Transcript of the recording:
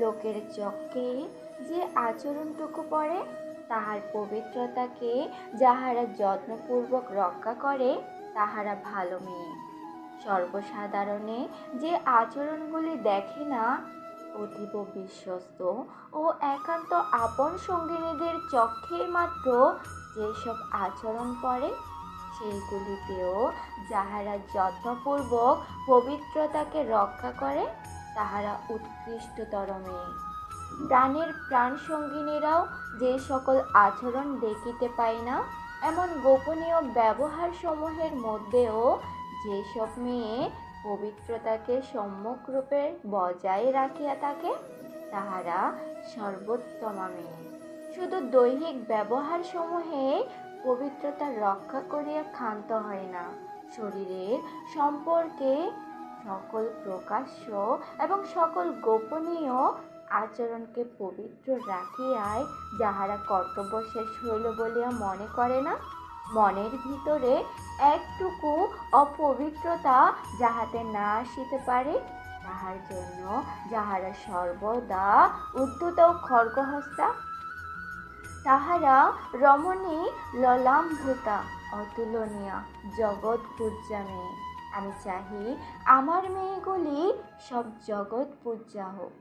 লোকের চক্ষে যে আচরণটুকু পড়ে, তাহার পবিত্রতাকে যাহারা যত্নপূর্বক রক্ষা করে, তাহারা ভালো মেয়ে। সর্বসাধারণে যে আচরণগুলি দেখে না, অতীব বিশ্বস্ত ও একান্ত আপন সঙ্গিনীদের চক্ষে মাত্র যেসব আচরণ পড়ে, সেইগুলিতেও যাহারা যত্নপূর্বক পবিত্রতাকে রক্ষা করে তাহারা উৎকৃষ্টতর মেয়ে। প্রাণের প্রাণ সঙ্গিনীরাও যে সকল আচরণ দেখিতে পায় না, এমন গোপনীয় ব্যবহার সমূহের মধ্যেও যেসব মেয়ে পবিত্রতাকে সম্যকরূপে বজায় রাখিয়া থাকে, তাহারা সর্বোত্তমা মেয়ে। শুধু দৈহিক ব্যবহার সমূহে পবিত্রতা রক্ষা করিয়া ক্ষান্ত হয় না, শরীরের সম্পর্কে সকল প্রকাশ্য এবং সকল গোপনীয় আচরণকে পবিত্র রাখিয়াই যাহারা কর্তব্য শেষ হইল বলিয়া মনে করে না, মনের ভিতরে একটুকু অপবিত্রতা যাহাতে না আসিতে পারে, তাহার জন্য যাহারা সর্বদা উদ্ধত খর্গহস্তা। তাহারা রমণী ললাম্ভূতা, অতুলনীয়া জগৎ পূজ্যা মেয়ে আমি চাহি আমার মেয়েগুলি সব জগৎ পূজা হোক।